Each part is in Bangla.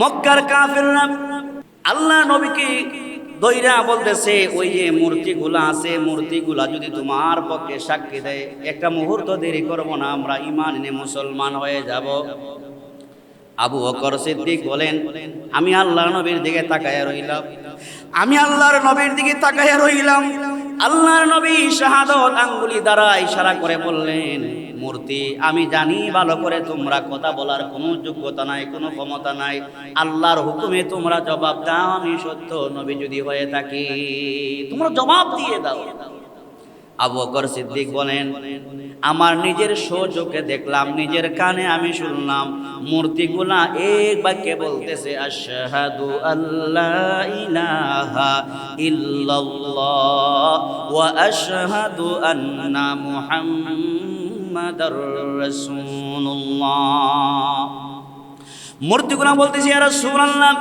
মক্কার কাফেররা আল্লাহ নবীকে দইরা বলতেছে, ওই যে মূর্তিগুলা আছে, মূর্তিগুলা যদি তোমার পক্ষে সাক্ষী দেয়, একটা মুহূর্ত দেরি করব না, আমরা ইমান এনে মুসলমান হয়ে যাব। আবু বকর সিদ্দিক বলেন, আমি আল্লাহ নবীর দিকে তাকায়া রইলাম। আমি আল্লাহর নবীর দিকে তাকায়া রইলাম। আল্লাহর নবী শাহাদত আঙ্গুলি দ্বারা ইশারা করে বললেন মূর্তি। আমি জানি ভালো করে তোমরা কথা বলার কোনো যোগ্যতা নাই, কোনো ক্ষমতা নাই। আল্লাহর হুকুমে তোমরা জবাব দাও, আমি সত্য নবী যদি হয়ে থাকি। তোমরা জবাব দিয়ে দাও। আবু বকর সিদ্দিক বলেন, আমার নিজের চোখে দেখলাম, নিজের কানে আমি শুনলাম। মূর্তিগুলা এক বাক্যে বলতেছে, আশহাদু আল্লাহ ইলাহা ইল্লাল্লাহ ওয়া আশহাদু আন্না মুহাম্মাদার রাসূলুল্লাহ। মূর্তিগুলা বলতেছি আর রাসূলুল্লাহ,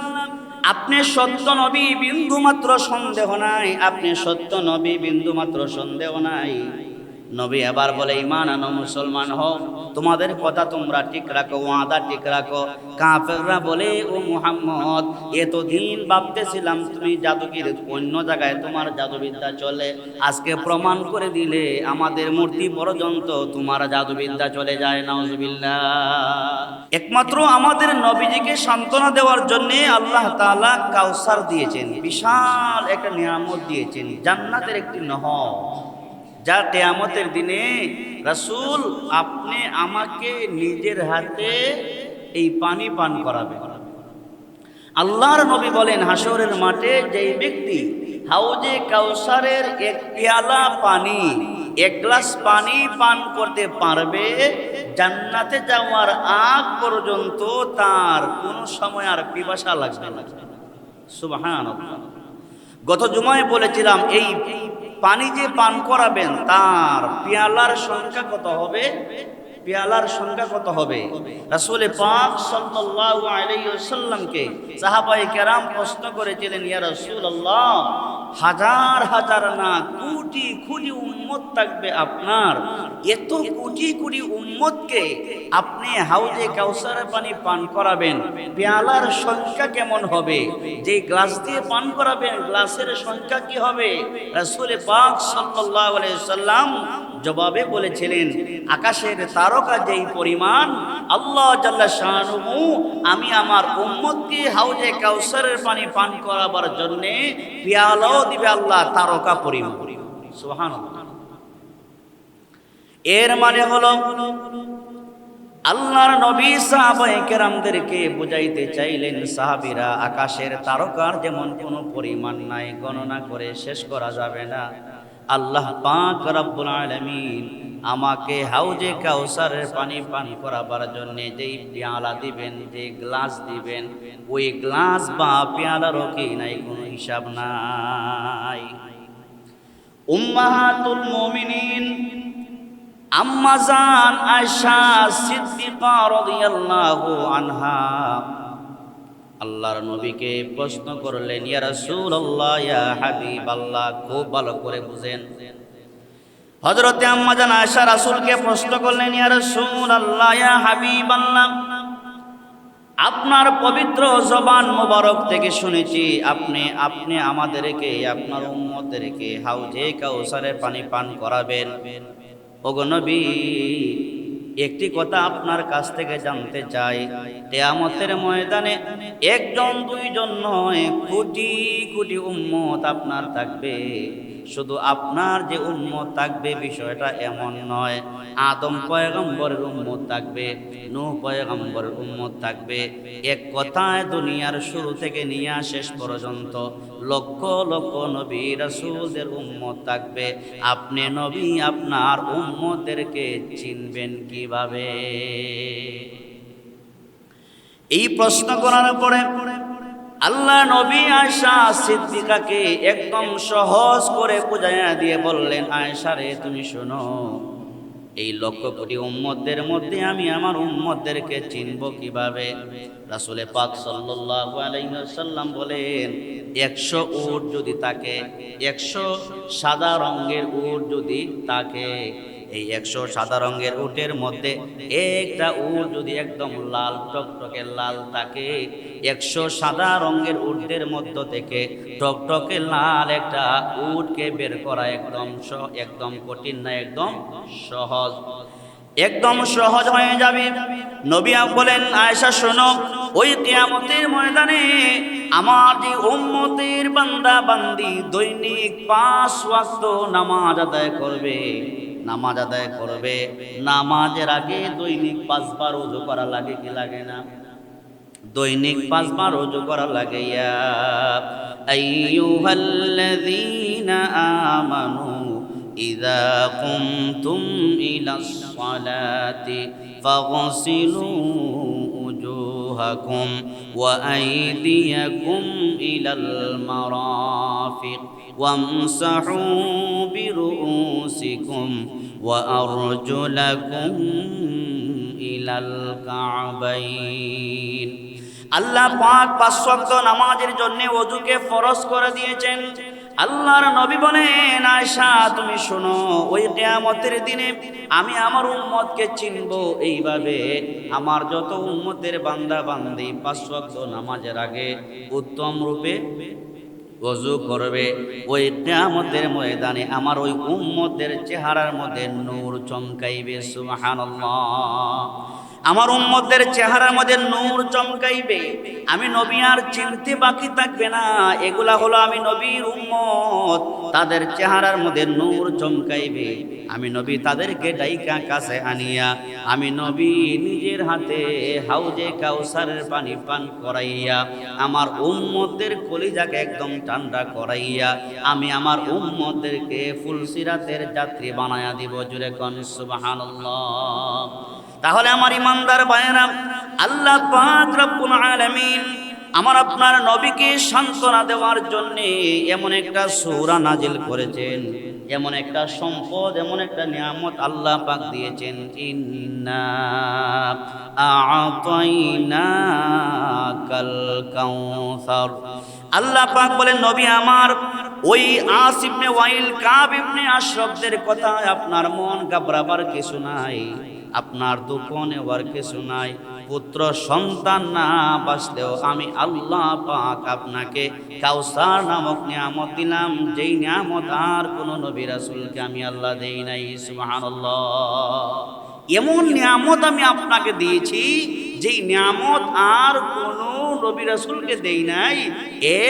আপনি সত্য নবী বিন্দু মাত্র সন্দেহ নাই। আপনি সত্য নবী বিন্দু মাত্র সন্দেহ নাই। নবী আবার বলে ইমান আনো, মুসলমান হও। তোমাদের কথা তোমরা ঠিক রাখো, ওয়াদা ঠিক রাখো। কাফেররা বলে, ও মুহাম্মদ, এতদিন ভাবতেছিলাম তুমি জাদুগির, অন্য জায়গায় তোমার জাদুবিদ্যা চলে। আজকে প্রমাণ করে দিলে আমাদের মূর্তি পর্যন্ত তোমার জাদুবিদ্যা চলে যায়, নাউজুবিল্লাহ। একমাত্র আমাদের নবীজিকে সান্ত্বনা দেওয়ার জন্য আল্লাহ তালা কাউসার দিয়েছেন, বিশাল একটা নিয়ামত দিয়েছেন, জান্নাতের একটি নহর। যা কেয়ামতের দিনে রাসুল আপনি আমাকে নিজের হাতে এই পানি পান করাবেন। আল্লাহর নবী বলেন হাসরের মাঠে যেই ব্যক্তি হাউজে কাউসারের এক পেয়ালা পানি, এক গ্লাস পানি পান করতে পারবে, জান্নাতে যাওয়ার আগ পর্যন্ত তার কোনো সময় আর পিপাসা লাগবে না। গত জুমায় বলেছিলাম, এই পানি যে পান করাবেন তার পেয়ালার সংখ্যা কত হবে? পেয়ালার সংখ্যা কত হবে? রাসূলে পাক সাল্লাল্লাহু আলাইহি ওয়াসাল্লামকে কেরাম প্রশ্ন করেছিলেন, ইয়া রাসূলুল্লাহ, হাজার হাজার না কোটি কোটি উম্মত থাকবে আপনার? এত কোটি কোটি উম্মতকে আপনি হাউজে কাউসারের পানি পান করাবেন। পেয়ালার সংখ্যা কেমন হবে? যে গ্লাস দিয়ে পান করাবেন, গ্লাসের সংখ্যা কি হবে? রাসূলে পাক সাল্লাল্লাহু আলাইহি সাল্লাম জবাবে বলেছিলেন, আকাশের তারকা যেই পরিমাণ, আল্লাহ জাল্লা আমি আমার উম্মতকে হাউজে কাউসারের পানি পান করাবার জন্যে পেয়ালাও দিবে আল্লাহ তারকা পরিমাণ। সুবহানাল্লাহ। এর মানে হলো, আল্লাহর নবী সাহাবায়ে কেরামদেরকে বুঝাইতে চাইলেন, সাহাবিরা, আকাশের তারকার যেমন কোনো পরিমাণ নাই, গণনা করে শেষ করা যাবে না। আল্লাহ পাক রব্বুল আলামিন আমাকে হাউজে কাউসারের পানি পান করাবার জন্য যেই পেয়ালা দিবেন, যে গ্লাস দিবেন, ওই গ্লাস বা পেয়ালারও কি নাই, কোনো হিসাব নাই। উম্মাহাতুল মুমিনিন আম্মাজান আয়সা সিদ্দিকা রাদিয়াল্লাহু আনহা আল্লাহর নবীকে প্রশ্ন করলেন হাবিবাল্লাহ খুব ভালো করে বুঝেন। হযরতে আম্মাজান আয়সা রাসূলকে প্রশ্ন করলেন আপনার পবিত্র জবান মোবারক থেকে শুনেছি, আপনি আপনি আমাদেরকে, আপনার উম্মতদেরকে হাউজে কাউসারের পানি পান করাবেন। ওগো নবী একটি কথা আপনার কাছ থেকে জানতে চাই। তেয়ামতের ময়দানে একজন, দুইজন নয়, কোটি কোটি উম্মত আপনার থাকবে। শুধু আপনার যে উম্মত থাকবে, বিষয়টা এমন নয়। আদম পয়গম্বরের উম্মত থাকবে নূ পয়গম্বরের উম্মত থাকবে। এক কথায় দুনিয়ার শুরু থেকে নিয়ে শেষ পর্যন্ত লক্ষ লক্ষ নবী রাসূলদের উম্মত থাকবে। আপনি নবী, আপনার উম্মতদেরকে চিনবেন কীভাবে? এই প্রশ্ন করার পরে আল্লাহ নবী আয়সা সিদ্দিকাকে একদম সহজ করে বুঝাইয়া দিয়ে বললেন আয়সা রে, তুমি শোনো, এই লক্ষ কোটি উম্মতদের মধ্যে আমি আমার উম্মতদেরকে চিনব কীভাবে? রাসূলে পাক ওয়াসাল্লাম বলেন, একশো উট যদি তাকে একশো সাদা রঙের উট যদি তাকে এই একশো সাদা রঙের উটের মধ্যে একটা উট যদি একদম লাল, টকটকে লাল থাকে, একশো সাদা রঙের উটের মধ্য থেকে টকটকে লাল একটা উটকে বের করা একদম একদম কঠিন না, একদম সহজ। একদম সহজ হয়ে যাবে। নবিয়া বলেন, আয়েশা, শোনো, ওই কিয়ামতের ময়দানে আমার যে উম্মতের বান্দা বান্দি দৈনিক পাঁচ নামাজ আদায় করবে নামাজ আদায় করবে। নামাজের আগে দৈনিক পাঁচবার উজু করা লাগে কি লাগে না? দৈনিক পাঁচবার উজু করা লাগে ইয়া আমানু ইযা কুমতুম ইলাস সালাতি ফাগসিলু উজুহাকুম ওয়া আইদিয়াকুম ইলাল মারাফিক وامسحوا برؤوسكم وأرجلكم إلى الكعبين আল্লাহ পাক পাঁচ ওয়াক্ত নামাজের জন্য ওযুকে ফরজ করে দিয়েছেন আল্লাহর নবী বলেন আয়সা তুমি শোনো, ওই কিয়ামতের দিনে আমি আমার উম্মতকে চিনব এইভাবে। আমার যত উম্মতের বান্দা বান্দি পাঁচ ওয়াক্ত নামাজের আগে উত্তম রূপে অজু করবে। ওই কিয়ামতের ময়দানে আমার ওই উম্মতের চেহারার মধ্যে নূর চমকাইবে, সুবহানাল্লাহ। আমার উম্মতের চেহারার মধ্যে নূর চমকাইবে। আমি নবী আর চিনতে বাকি থাকবে না। এগুলা হলো আমি নবীর উম্মত। তাদের চেহারার মধ্যে নূর চমকাইবে। আমি নবী তাদেরকে ডাইকা কাছে আনিয়া, আমি নবী নিজের হাতে হাউজে কাউসারের পানি পান করাইয়া, আমার উম্মতের কলিজাকে একদম ঠান্ডা করাইয়া, আমি আমার উম্মতদেরকে ফুলসিরাতের যাত্রী বানায়া দিব। জুড়ে কন, সুবহানাল্লাহ। তাহলে আমার ইমানদার বায়না আল্লাহ পাক আমার আপনার নবীকে সান্ত্বনা দেওয়ার জন্য এমন একটা সূরা নাজিল করেছেন, এমন একটা সম্পদ, এমন একটা নিয়ামত আল্লাহ পাক দিয়েছেন। আল্লাহ পাক বলেন, নবী আমার, ওই আস ইবনে ওয়াইল কাব ইবনে আশরাফদের কথা আপনার মন ঘাবড়াবার কিছু নাই। আপনার দুঃখ নেওয়ার কিছু নাই। পুত্র সন্তান না বাঁচলেও আমি আল্লাহ পাক আপনাকে কাউসার নামক নিয়ামত দিলাম। যেই নিয়ামত আর কোন নবী রাসূলকে আমি আল্লাহ দেই নাই, সুবহানাল্লাহ। এমন নিয়ামত আমি আপনাকে দিয়েছি, যেই নিয়ামত আর কোন নবী রাসূলকে দেই নাই,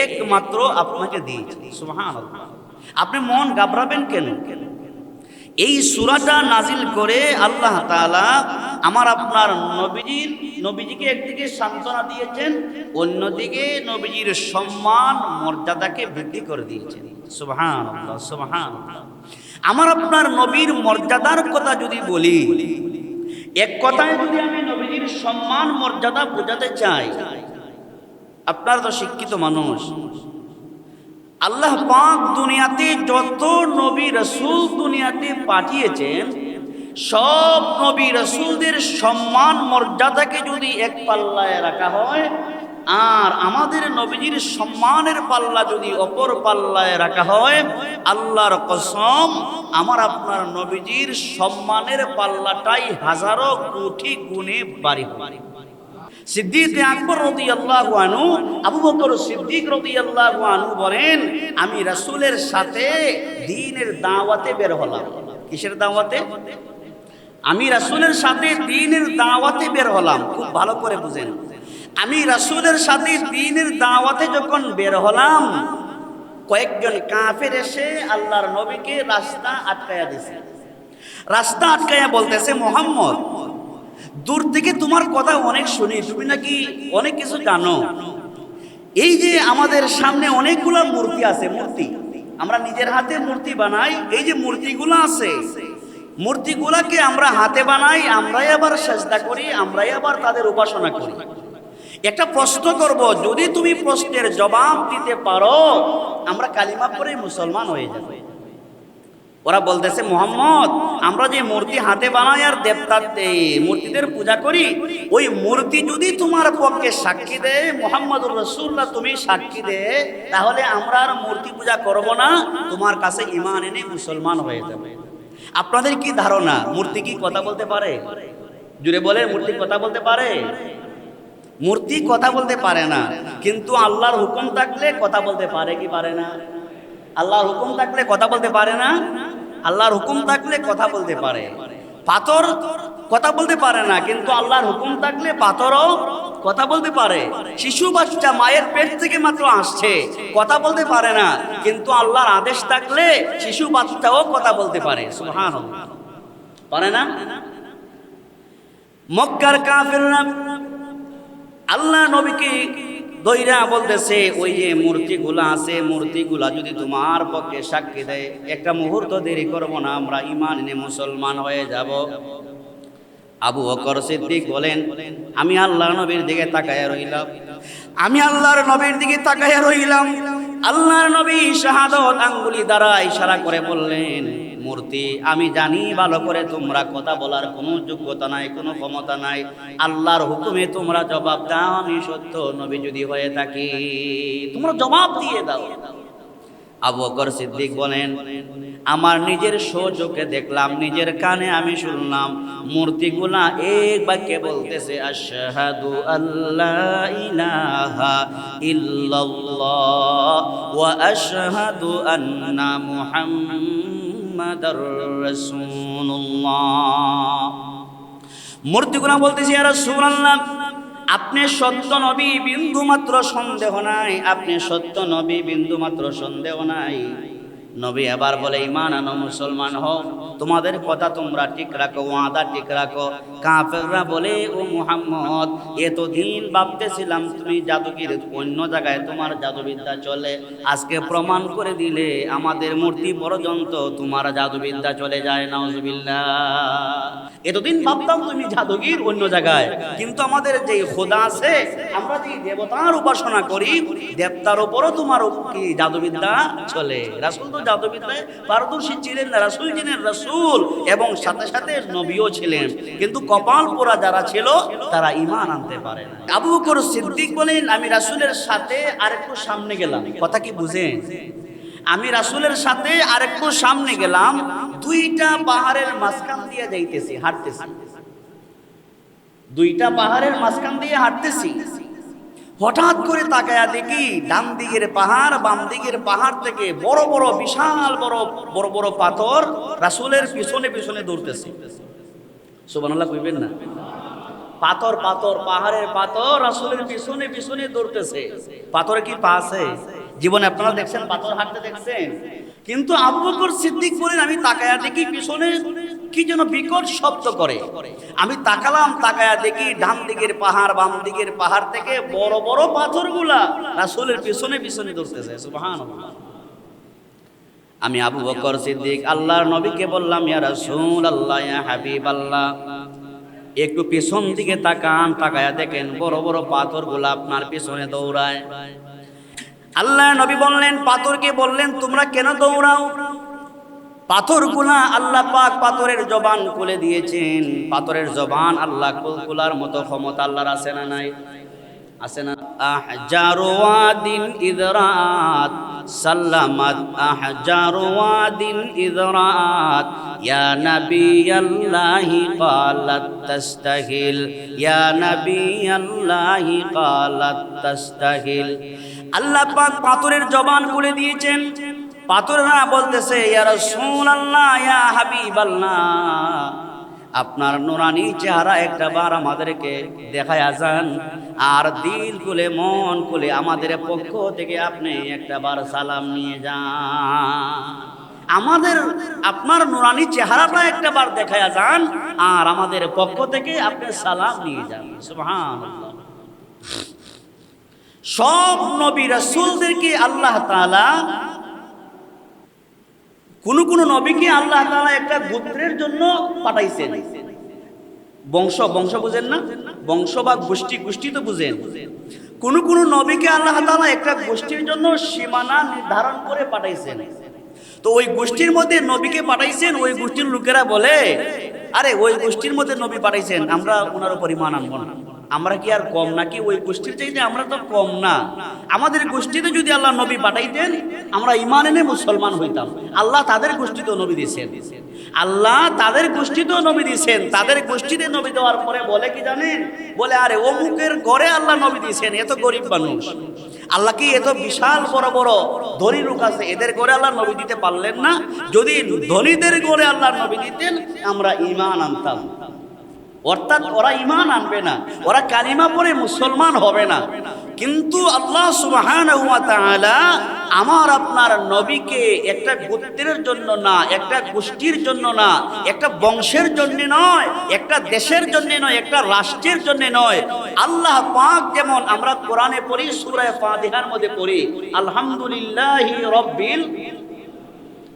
একমাত্র আপনাকে দিয়েছি, সুবহানাল্লাহ। আপনি মন ঘাবড়াবেন কেন? এই সুরাটা নাজিল করে আল্লাহ তাআলা আমার আপনার নবীজির, নবীজিকে একদিকে সান্ত্বনা দিয়েছেন, অন্যদিকে নবীজির সম্মান, মর্যাদাকে বৃদ্ধি করে দিয়েছেন। সুবহানাল্লাহ সুবহানাল্লাহ। আমার আপনার নবীর মর্যাদার কথা যদি বলি, এক কথায় যদি আমি নবীজির সম্মান, মর্যাদা বোঝাতে চাই, আপনার তো শিক্ষিত মানুষ। আল্লাহ পাক দুনিয়াতে যত নবী রসুল দুনিয়াতে পাঠিয়েছেন, সব নবী রসুলদের সম্মান মর্যাদাকে যদি এক পাল্লায় রাখা হয়, আর আমাদের নবীজির সম্মানের পাল্লা যদি অপর পাল্লায় রাখা হয়, আল্লাহর কসম, আমার আপনার নবীজির সম্মানের পাল্লাটাই হাজারো কোটি গুণে বাড়ি বাড়ি সিদ্দিক আকবর রাদিয়াল্লাহু আনহু, আবু বকর সিদ্দিক রাদিয়াল্লাহু আনহু বলেন, আমি রাসূলের সাথে দিনের দাওয়াতে বের হলাম। কিসের দাওয়াতে? আমি রাসূলের সাথে দিনের দাওয়াতে বের হলাম। খুব ভালো করে বুঝেন। আমি রাসূলের সাথে দিনের দাওয়াতে যখন বের হলাম, কয়েকজন কাফের এসে আল্লাহর নবীকে রাস্তা আটকায়া দিছে। রাস্তা আটকায়া বলতেছে, মোহাম্মদ দূর থেকে তোমার কথা অনেক শুনি, তুমি নাকি অনেক কিছু জানো। এই যে আমাদের সামনে অনেকগুলো মূর্তি আছে, মূর্তি। আমরা নিজের হাতে মূর্তি বানাই, এই যে মূর্তিগুলো আছে, মূর্তিগুলাকে আমরা হাতে বানাই, আমরাই আবার চেষ্টা করি, আমরাই আবার তাদের উপাসনা করি। একটা প্রশ্ন করব, যদি তুমি প্রশ্নের জবাব দিতে পারো, আমরা কালিমা পরে মুসলমান হয়ে যাব। ওরা বলতেছে, মোহাম্মদ, আমরা যে মূর্তি হাতে বানাই আর দেবতার মূর্তিদের পূজা করি, ওই মূর্তি যদি তোমার পক্ষে সাক্ষী দেয়, মোহাম্মদুর রসুল্লাহ তুমি সাক্ষী দে, তাহলে আমরা আর মূর্তি পূজা করব না, তোমার কাছে ইমান এনে মুসলমান হয়ে যাবে। আপনাদের কি ধারণা, মূর্তি কি কথা বলতে পারে? জুড়ে বলে মূর্তি কথা বলতে পারে? মূর্তি কথা বলতে পারে না, কিন্তু আল্লাহর হুকুম থাকলে কথা বলতে পারে কি পারে না? আল্লাহর হুকুম থাকলে কথা বলতে পারে না, আল্লাহর হুকুম থাকলে কথা বলতে পারে। পাথর কথা বলতে পারে না, কিন্তু আল্লাহর হুকুম থাকলে পাথরও কথা বলতে পারে। শিশু বাচ্চা মায়ের পেট থেকে মাত্র আসছে, কথা বলতে পারে না, কিন্তু আল্লাহর আদেশ থাকলে শিশু বাচ্চাও কথা বলতে পারে। সুবহানাল্লাহ। পারে না? মক্কার কাফেররা আল্লাহ নবীকে দইরা বলতেছে, ওই যে মূর্তিগুলা আছে, মূর্তিগুলা যদি তোমার পক্ষে সাক্ষী দেয়, একটা মুহূর্ত দেরি করব না, আমরা ইমান এনে মুসলমান হয়ে যাব। আবু বকর সিদ্দিক বলেন, আমি আল্লাহর নবীর দিকে তাকায়া রইলাম। আমি আল্লাহর নবীর দিকে তাকায়া রইলাম। আল্লাহর নবী শাহাদত আঙ্গুলি দ্বারা ইশারা করে বললেন মূর্তি। আমি জানি ভালো করে তোমরা কথা বলার কোনো যোগ্যতা নাই, কোনো ক্ষমতা নাই। আল্লাহর হুকুমে তোমরা জবাব দাও, আমি সত্য নবী যদি হয়ে থাকি। তোমরা জবাব দিয়ে দাও। আবু সিদ্দিক বলেন, আমার নিজের সৌচোখে দেখলাম, নিজের কানে আমি শুনলাম, মূর্তিগুলা এক বাক্যে বলতেছে, আশহাদু আল্লাহ ইলাহা ইল্লাল্লাহ ওয়া আশহাদু আন্না মুহাম্মাদার রাসূলুল্লাহ। মূর্তিগুলা বলতেছি আর রাসূলুল্লাহ, আপনি সত্য নবী বিন্দু মাত্র সন্দেহ নাই। আপনি সত্য নবী বিন্দু মাত্র সন্দেহ নাই। নবী এবার বলে ইমান আনো মুসলমান হও। তোমাদের কথা তোমরা ঠিক রাখো, ওয়াদা ঠিক রাখো। কাফেররা বলে, ও মুহাম্মদ, এতদিন ভাবতেছিলাম তুমি জাদুগির অন্য জায়গায় তোমার জাদুবিদ্যা চলে। আজকে প্রমাণ করে দিলে আমাদের মূর্তি পর্যন্ত তোমার জাদুবিদ্যা চলে যায়, নাউজুবিল্লাহ। এতদিন ভাবতাম তুমি জাদুগির অন্য জায়গায়, কিন্তু আমাদের যে খোদা আছে, আমরা যে দেবতার উপাসনা করি, দেবতার উপরও তোমার কি জাদুবিদ্যা চলে? রাসুল তো জাদুবিদ্যায় পারদর্শী ছিলেন রাসুল ছিলেন রাসুল এবং সাথে সাথে নবীও ছিলেন। কিন্তু কপাল পোড়া যারা ছিল, তারা ইমান আনতে পারে আবু বকর সিদ্দিক বলেন, আমি রাসুলের সাথে আরেকটু সামনে গেলাম। কথা কি বুঝেন? আমি রাসুলের সাথে আরেকটু সামনে গেলাম, দুইটা পাহাড়ের মাঝখান দিয়ে যাইতেছি, হাঁটতেছি। দুইটা পাহাড়ের মাঝখান দিয়ে হাঁটতেছি। হঠাৎ করে তাকায়া দেখি ডান দিকের পাহাড়, বাম দিকের পাহাড় থেকে বড় বড়, বিশাল বড় বড় বড় পাথর রাসুলের পিছনে পিছনে দৌড়তেছে। সুবানাল্লাহ কইবেন না? পাথর পাথর, পাহাড়ের পাথর রাসুলের পিছনে পিছনে দৌড়তেছে। পাথরে কি পা আছে? জীবনে আপনারা দেখছেন পাথর হাঁটতে দেখছেন? কিন্তু আবু বকর সিদ্দিক বলেন, আমি তাকায়া দেখি পিছনে কি যেন বিকট শব্দ করে। আমি তাকালাম, তাকায়া দেখি ডান দিকের পাহাড়, বাম দিকের পাহাড় থেকে বড় বড় পাথরগুলা রাসুলের পিছনে পিছনে দৌড়তেছে সুবহানাল্লাহ। আমি আবু বকর সিদ্দিক, আল্লাহর নবীকে বললাম, ইয়া রাসূল আল্লাহ ইয়া হাবিব আল্লাহ একটু পিছন দিকে তাকান, তাকায়া দেখেন বড় বড় পাথরগুলো আপনার পিছনে দৌড়ায়। আল্লাহ নবী বললেন, পাথরকে বললেন, তোমরা কেন দৌড়াও? পাথরগুলা আল্লাহ পাক পাথরের জবান খুলে দিয়েছেন। পাথরের জবান আল্লাহ কুলকুলার মতো ক্ষমতা আল্লাহর আছে না নাই? আছে না? আহজারু ওয়াদিন ইদরাত, সাল্লামাত আহজারু ওয়াদিন ইদরাত। ইয়া নাবিয়াল্লাহি ক্বালাত তাস্তাহিল, ইয়া নাবিয়াল্লাহি ক্বালাত তাস্তাহিল। আল্লাহ পাক পাথরের জবান খুলে দিয়েছেন। পাথরেরা বলতেছে আপনার নুরানি চেহারা একটা বার আমাদেরকে দেখায় যান আর দিল খুলে, মন খুলে আমাদের পক্ষ থেকে আপনি একটা বার সালাম নিয়ে যান। আমাদের, আপনার নুরানি চেহারাটা একটা বার দেখায় যান আর আমাদের পক্ষ থেকে আপনি সালাম নিয়ে যান। সব নবী রাসূলদেরকে আল্লাহ তাআলা কোন কোন নবীকে আল্লাহ তাআলা একটা গোত্রের জন্য পাঠাইছেন। বংশ বংশ বুঝেন না? বংশ বা গোষ্ঠী গোষ্ঠী তো বুঝেন। কোন কোন নবীকে আল্লাহ তাআলা একটা গোষ্ঠীর জন্য সীমানা নির্ধারণ করে পাঠাইছেন। তো ওই গোষ্ঠীর মধ্যে নবীকে পাঠাইছেন, ওই গোষ্ঠীর লোকেরা বলে, আরে, ওই গোষ্ঠীর মধ্যে নবী পাঠাইছেন, আমরা ওনার উপর ইমান আনব না। আমরা কি আর কম নাকি? ওই গোষ্ঠীর চাইতে আমরা তো কম না। আমাদের গোষ্ঠীতে যদি আল্লাহ নবী পাঠাইতেন, আমরা ইমান এনে মুসলমান হইতাম। আল্লাহ তাদের গোষ্ঠীতেও নবী দিয়েছেন। আল্লাহ তাদের গোষ্ঠীতেও নবী দিয়েছেন। তাদের গোষ্ঠীতে নবী দেওয়ার পরে বলে কি জানেন? বলে, আরে, অমুকের ঘরে আল্লাহ নবী দিয়েছেন এত গরিব মানুষ। আল্লাহ কি এত বিশাল বড় বড় ধনী লোক আছে? এদের ঘরে আল্লাহ নবী দিতে পারলেন না। যদি ধনীদের ঘরে আল্লাহ নবী দিতেন, আমরা ইমান আনতাম। অর্থাৎ ওরা ইমান আনবে না, ওরা কালিমা পরে মুসলমান হবে না। কিন্তু আল্লাহ তাআলা আমার আপনার নবীকে একটা গোত্রের জন্য না, একটা গোষ্ঠীর জন্য না, একটা বংশের জন্য নয়, একটা দেশের জন্য নয়, একটা রাষ্ট্রের জন্য নয়। আল্লাহ পাক যেমন আমরা কোরআনে পড়ি, সূরা ফাতিহার মধ্যে পড়ি, আলহামদুলিল্লাহি রাব্বিল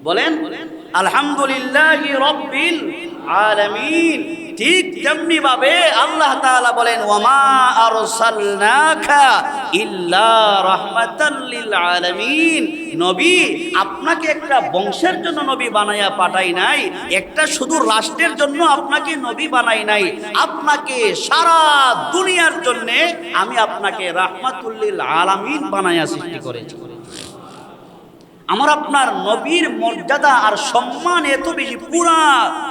বলেন, আলহামদুলিল্লাহি রাব্বিল আলামিন। তেমনি ভাবে আল্লাহ তাআলা বলেন, ওয়ামা আরসালনাকা ইল্লা রাহমাতাল লিল নবী, আপনাকে একটা বংশের জন্য নবী বানায়া পাঠাই নাই, একটা শুধু রাষ্ট্রের জন্য আপনাকে নবী বানাই নাই। আপনাকে সারা দুনিয়ার জন্য আমি আপনাকে রাহমাতুল্লিল আলামিন বানায়া সৃষ্টি করেছি। আমার আপনার নবীর মর্যাদা আর সম্মান এত বেশি পুরা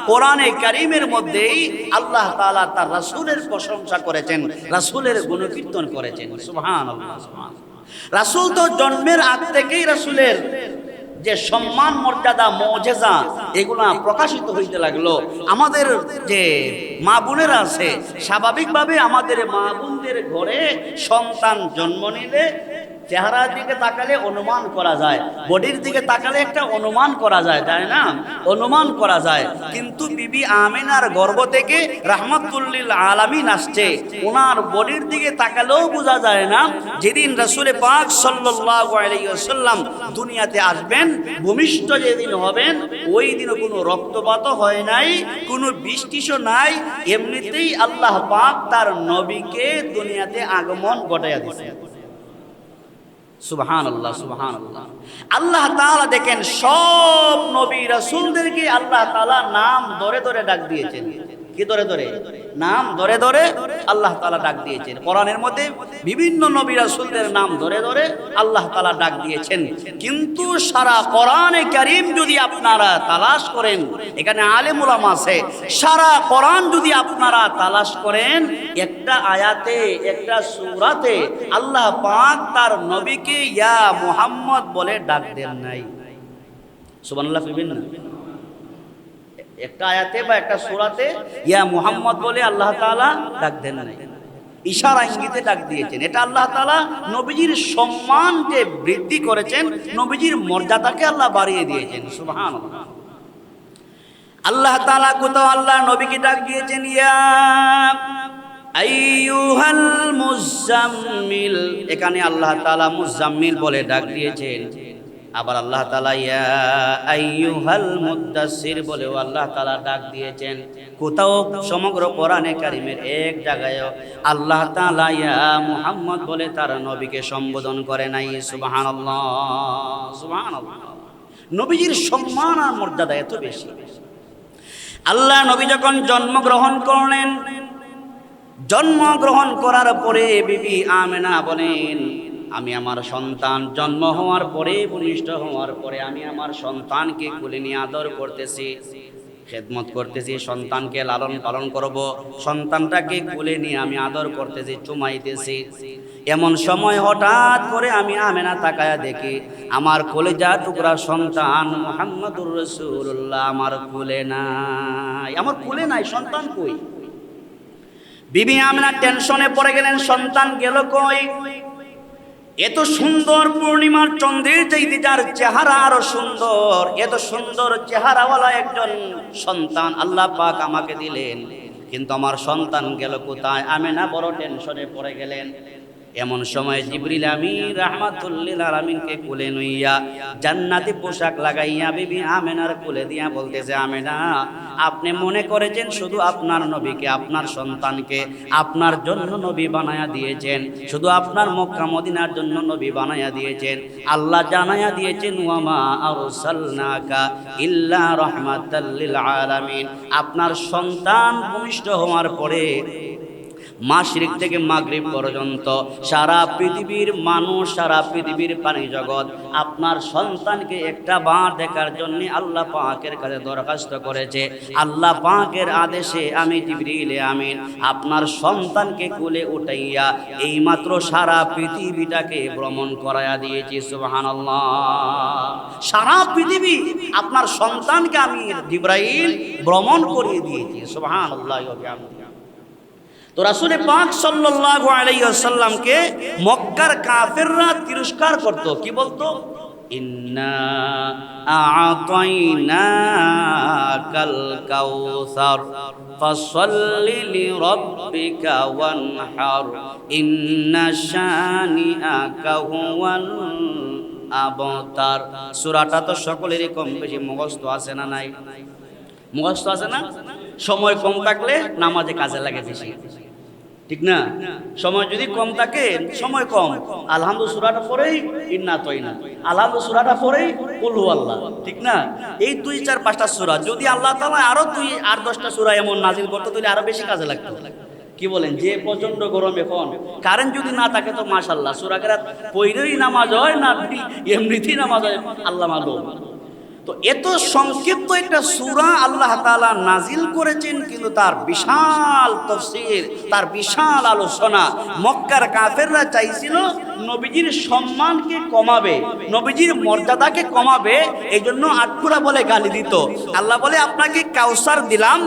কোরআনে কারিমের মধ্যেই আল্লাহ তালা তার রাসূলের প্রশংসা করেছেন, রাসূলের গুণকীর্তন করেছেন। সুবহানাল্লাহ রাসূল তো জন্মের আগ থেকেই রাসূলের যে সম্মান, মর্যাদা মজেজা এগুলা প্রকাশিত হইতে লাগল। আমাদের যে মা বোনেরা আছে, স্বাভাবিকভাবে আমাদের মা বোনদের ঘরে সন্তান জন্ম নিলে চেহারার দিকে তাকালে অনুমান করা যায়, বডির দিকে তাকালে একটা অনুমান করা যায়, তাই না? অনুমান করা যায়। কিন্তু বিবি আমিনার গর্ভ থেকে রাহমাতুল্লিল আলামিন আসছে। ওনার বডির দিকে তাকালেও বোঝা যায় না, যেদিন রাসূলে পাক ওয়াসাল্লাম দুনিয়াতে আসবেন, ভূমিষ্ঠ যেদিন হবেন, ওই দিনও কোনো রক্তপাত হয় নাই, কোনো বৃষ্টিশও নাই, এমনিতেই আল্লাহ পাক তার নবীকে দুনিয়াতে আগমন ঘটাইয়া দিয়েছে সুবহান আল্লাহ সুবহান আল্লাহ আল্লাহ তাআলা দেখেন সব নবী রাসূলদেরকে আল্লাহ তাআলা নাম ধরে ধরে ডাক দিয়েছেন। কি ধরে ধরে? নাম ধরে ধরে আল্লাহ তাআলা ডাক দিয়েছেন। কোরআনের মধ্যে বিভিন্ন নবী রাসূলদের নাম ধরে ধরে আল্লাহ তালা ডাক দিয়েছেন। কিন্তু সারা কোরআনে কারীম যদি আপনারা তালাশ করেন, এখানে আলেম উলামা আছে, সারা কোরআন যদি আপনারা তালাশ করেন, একটা আয়াতে, একটা সুরাতে আল্লাহ পাক তার নবীকে ইয়া মুহাম্মদ বলে ডাক দেন নাই। সুবহানাল্লাহ ফিরবেন না? একটা আয়াতে বা একটা সূরাতে ইয়া মুহাম্মদ বলে আল্লাহ তাআলা ডাক দেন নাই। ইশারা ইঙ্গিতে ডাক দিয়েছেন। এটা আল্লাহ তাআলা নবীজির সম্মান যে বৃদ্ধি করেছেন, নবীজির মর্যাদাকে আল্লাহ বাড়িয়ে দিয়েছেন। সুবহানাল্লাহ। আল্লাহ তাআলা কোথাও আল্লাহ নবীকে ডাক দিয়েছেন, ইয়া মুজাম্মিল। এখানে আল্লাহ তাআলা মুজাম্মিল বলে ডাক দিয়েছেন। আবার আল্লাহ তাআলা, ইয়া আইয়ুহাল মুদ্দাসসির বলেও আল্লাহ তালা ডাক দিয়েছেন। কোথাও সমগ্র কোরআনে কারিমের এক জায়গায় আল্লাহ তাআলা, ইয়া মুহাম্মদ বলে তার নবীকে সম্বোধন করে নাই। সুবহানাল্লাহ সুবহানাল্লাহ। নবীজির সম্মান আর মর্যাদা এত বেশি। আল্লাহ নবী যখন জন্মগ্রহণ করলেন, জন্মগ্রহণ করার পরে বিবি আমেনা বলেন আমি আমার সন্তান জন্ম হওয়ার পরে, ভূমিষ্ঠ হওয়ার পরে আমি আমার সন্তানকে কুলে নিয়ে আদর করতেছি, খেদমত করতেছি, সন্তানকে লালন পালন করব। সন্তানটাকে কুলে নিয়ে আমি আদর করতেছি, চুমাইতেছি। এমন সময় হঠাৎ করে আমি আমেনা তাকায়া দেখি, আমার কোলে কলেজা টুকরা সন্তান মোহাম্মদুর রসুল্লাহ আমার কুলে নাই। আমার কুলে নাই, সন্তান কই? বিবি আমেনা টেনশনে পড়ে গেলেন, সন্তান গেল কই? এত সুন্দর পূর্ণিমার চন্দ্রের চাইতে যার চেহারা আরও সুন্দর। এত সুন্দর চেহারাওয়ালা একজন সন্তান, আল্লাহ পাক আমাকে দিলেন। কিন্তু আমার সন্তান গেল কোথায়? আমি না বড় টেনশনে পড়ে গেলেন। এমন সময় জিবরিল আমি রাহমাতুল্লিল আলামিনকে কোলে নইয়া জান্নাতি পোশাক লাগাইয়া বিবি আমেনার কোলে দিয়া বলতেছে, আমেনা, আপনি মনে করেছেন শুধু আপনার নবীকে, আপনার সন্তানকে, আপনার জন্য নবী বানায়া দিয়েছেন, শুধু আপনার মক্কা মদিনার জন্য নবী বানায়া দিয়েছেন? আল্লাহ জানায়া দিয়েছেন, ওয়ামা আরসালনাকা ইল্লা রাহমাতাল লিল আলামিন। আপনার সন্তান ভূমিষ্ঠ হওয়ার পরে মাশরিক থেকে মাগরিব পর্যন্ত সারা পৃথিবীর মানুষ, সারা পৃথিবীর প্রাণী জগৎ আপনার সন্তানকে একটা বার দেখার জন্য আল্লাহ পাকের কাছে দরখাস্ত করেছে। আল্লাহ পাকের আদেশে আমি জিবরিল আমিন, আপনার সন্তানকে কুলে উঠাইয়া এইমাত্র সারা পৃথিবীটাকে ভ্রমণ করাইয়া দিয়েছি, সুবহানাল্লাহ। সারা পৃথিবী আপনার সন্তানকে আমি জিব্রাইল ভ্রমণ করিয়ে দিয়েছি ওয়া বিহামদিহি। তো রাসুল পাক সাল্লাল্লাহু আলাইহি ওয়াসাল্লামকে মক্কার কাফেররা তিরস্কার করত। কি বলতো? সূরাটা তো সকলেরই কম বেশি মুখস্থ আছে না নাই? মুখস্থ আছে না? সময় কম থাকলে নামাজে কাজে লাগে বেশি। ঠিক না? সময় যদি কম থাকে, সময় কম। আলহামদু সুরাটা পরেই ইন্না তৈ না আলহামদু সুরাটা পরেই কুলহু আল্লাহ ঠিক না? এই দুই, চার, পাঁচটা সুরা। যদি আল্লাহ তাআলা আরও দুই, আট, দশটা সুরা এমন নাজিল করতো, তাহলে আরও বেশি কাজে লাগতো। কি বলেন? যে প্রচণ্ড গরম এখন। কারেন্ট যদি না থাকে তো মাশাল্লাহ সুরাকেরাত পইরেই নামাজ হয় না, এমনিতেই নামাজ হয়। আল্লাহ মালুম তো এত সংক্ষিপ্ত একটা সূরা আল্লাহ তাআলা নাজিল করেছেন, কিন্তু তার বিশাল তফসির, তার বিশাল আলোচনা। মক্কার কাফেররা চাইছিল নবীজির সম্মানকে কমাবে, নবীজির মর্যাদাকে কমাবে এই জন্য আটকুরা বলে গালি দিত। আল্লাহ বলে, আপনাকে কাউসার দিলাম,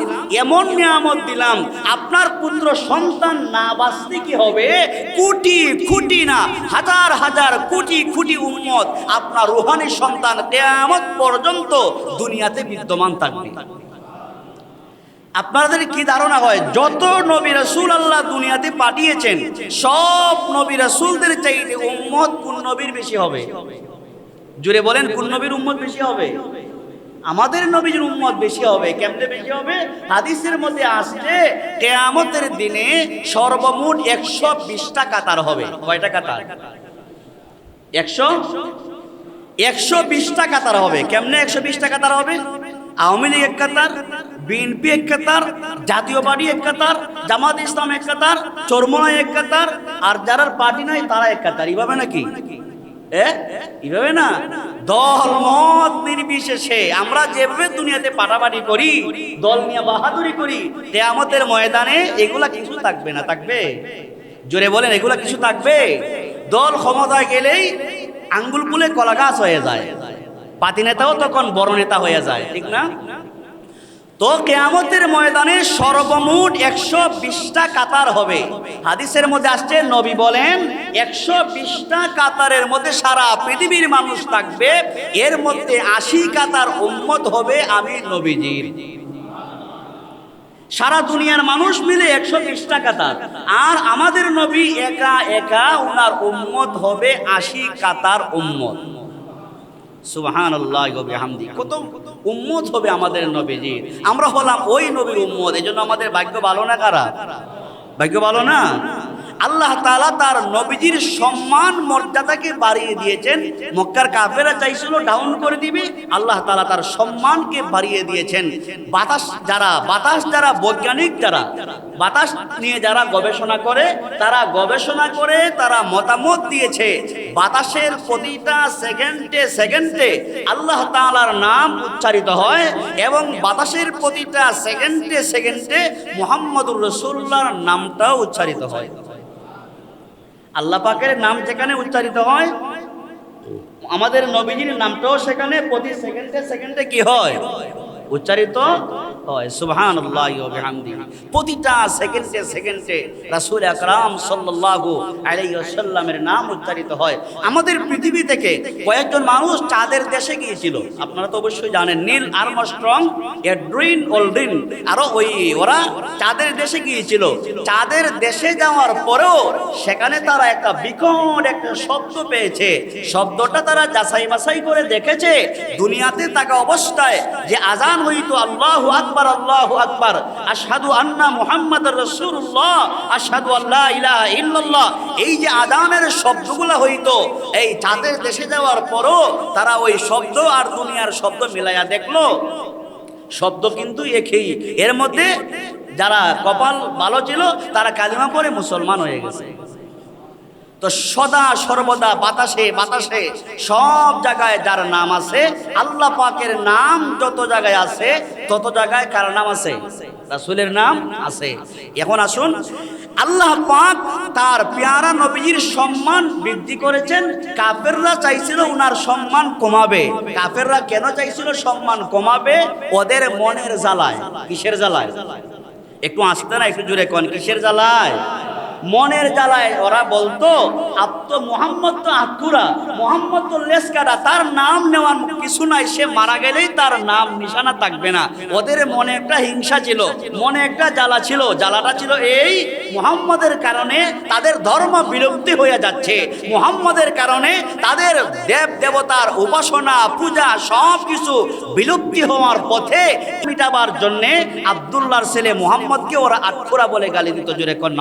এমন নিয়ামত দিলাম, আপনার পুত্র সন্তান না বাঁচতে কি হবে? কোটি কোটি না, হাজার হাজার কোটি কোটি উম্মত, আপনার রুহানি সন্তান কেয়ামত পর্যন্ত দুনিয়াতে বিদ্যমান থাকবে। আপনাদের কি ধারণা হয়, যত নবী রাসূল আল্লাহ দুনিয়াতে পাঠিয়েছেন, সব নবী রাসূলদের চাইতে উম্মত কোন নবীর বেশি হবে? জুড়ে বলেন, কোন নবীর উম্মত বেশি হবে? আমাদের নবীর উম্মত বেশি হবে, কেমনে বেশি হবে? হাদিসের মধ্যে আসছে, কেয়ামতের দিনে সর্বমোট একশো বিশটা কাতার হবে। কয়টা কাতার? একশো? একশো বিশটা কাতার হবে। কেমনে একশো বিশটা কাতার হবে? আওয়ামী লীগ এক কাতার, বিএনপি এক কাতার, জাতীয় পার্টি এক কাতার, জামাত ইসলাম এক কাতার চরমনায় এক কাতার, আর যারা পার্টি নাই তারা এক কাতার। এইভাবে নাকি? এইভাবে না? দল মত নির্বিশেষে আমরা যেভাবে দুনিয়াতে পাটাপাটি করি, দল নিয়ে বাহাদুরি করি, কেয়ামতের ময়দানে এগুলা কিছু থাকবে না। থাকবে? জোরে বলেন, এগুলা কিছু থাকবে? দল ক্ষমতায় গেলেই আঙ্গুল পুলে কলা গাছ হয়ে যায়। পাতি নেতাও তখন বড় নেতা হয়ে যায়, ঠিক না? তো কেয়ামতের ময়দানে সর্বমোট একশো বিশটা কাতার হবে। হাদিসের মধ্যে আসছে, নবী বলেন, একশো বিশটা কাতারের মধ্যে সারা পৃথিবীর মানুষ থাকবে। এর মধ্যে আশি কাতার উম্মত হবে আমি নবীজির। সারা দুনিয়ার মানুষ মিলে একশো বিশ টাকা তার আর আমাদের নবী একা একা ওনার উম্মত হবে আশি কাতার উম্মত। হবে আমাদের নবীজি আমরা হলাম ওই নবীর উম্মত এই জন্য আমাদের ভাগ্য ভালো না কারা ভাগ্য ভালো না? আল্লাহ তাআলা তার নবীজির সম্মান, মর্যাদাকে বাড়িয়ে দিয়েছেন। মক্কার কাফেরা চাইছিল ডাউন করে দিবে, আল্লাহ তালা তার সম্মানকে বাড়িয়ে দিয়েছেন। বাতাস যারা বাতাস যারা, বৈজ্ঞানিক যারা, বাতাস নিয়ে যারা গবেষণা করে, তারা গবেষণা করে, তারা মতামত দিয়েছে। বাতাসের প্রতিটা সেকেন্ডে সেকেন্ডে আল্লাহ তাআলার নাম উচ্চারিত হয় এবং বাতাসের প্রতিটা সেকেন্ডে সেকেন্ডে মুহাম্মদুর রসুল্লাহর নামটাও উচ্চারিত হয়। আল্লাহ পাকের নাম যেখানে উচ্চারিত হয়, আমাদের নবীজির নামটাও সেখানে প্রতি সেকেন্ডে সেকেন্ডে কি হয়? উচ্চারিত হয়। সুবহান প্রতিটা সেকেন্ডে সেকেন্ডে রাসূল আকরাম সাল্লাল্লাহু আলাইহি ওয়াসাল্লামের নাম উচ্চারিত হয়। আমাদের পৃথিবী থেকে কয়েকজন মানুষ চাঁদের দেশে গিয়েছিল। আপনারা তো অবশ্যই জানেন, নীল আর্মস্ট্রং, এড্রিন ওল্ডিন, আরও ওই ওরা চাঁদের দেশে গিয়েছিল। চাঁদের দেশে যাওয়ার পরেও সেখানে তারা একটা বিকট একটা শব্দ পেয়েছে। শব্দটা তারা যাচাই বাছাই করে দেখেছে। দুনিয়াতে থাকা অবস্থায় যে আজান হইতো আল্লাহু আকবার আল্লাহু আকবার। আশহাদু আন্না মুহাম্মাদুর রাসূলুল্লাহ, আশহাদু আল্লা ইলাহা ইল্লাল্লাহ। এই যে শব্দগুলো হইতো, এই চাঁদের দেশে যাওয়ার পরও তারা ওই শব্দ আর দুনিয়ার শব্দ মিলাইয়া দেখল। শব্দ কিন্তু একই। এর মধ্যে যারা কপাল ভালো ছিল, তারা কালিমা পরে মুসলমান হয়ে গেছে। তো সদা সর্বদা বাতাসে বাতাসে সব জায়গায় যার নাম আছে, আল্লাহ পাকের নাম যত জায়গায় আছে, তত জায়গায় কার নাম আছে? রাসুলের নাম আছে। এখন আসুন, আল্লাহ পাক তার পেয়ারা নবীর সম্মান বৃদ্ধি করেছেন। কাফেররা চাইছিল উনার সম্মান কমাবে। কাফেররা কেন চাইছিল সম্মান কমাবে? ওদের মনের জ্বালায়। কিসের জ্বালায়? একটু আসতে না, একটু জুড়ে কন। কিসের জ্বালায়? মনের জ্বালায় ওরা বলতো তো মোহাম্মদ তো আকুরা, মোহাম্মদ তো লেসকাটা তার নাম নেওয়ার কিছু নাই, সে মারা গেলেই তার নাম নিশানা থাকবে না। ওদের মনে একটা হিংসা ছিল, মনে একটা জ্বালা ছিল, জ্বালাটা ছিল এই মোহাম্মদের কারণে তাদের ধর্ম বিলুপ্তি হয়ে যাচ্ছে। মোহাম্মদের কারণে তাদের দেব দেবতার উপাসনা, পূজা সব কিছু বিলুপ্তি হওয়ার পথে মিটাবার জন্যে আবদুল্লাহর ছেলে মোহাম্মদকে ওরা আটখোরা বলে গালি দিত। জোরে কর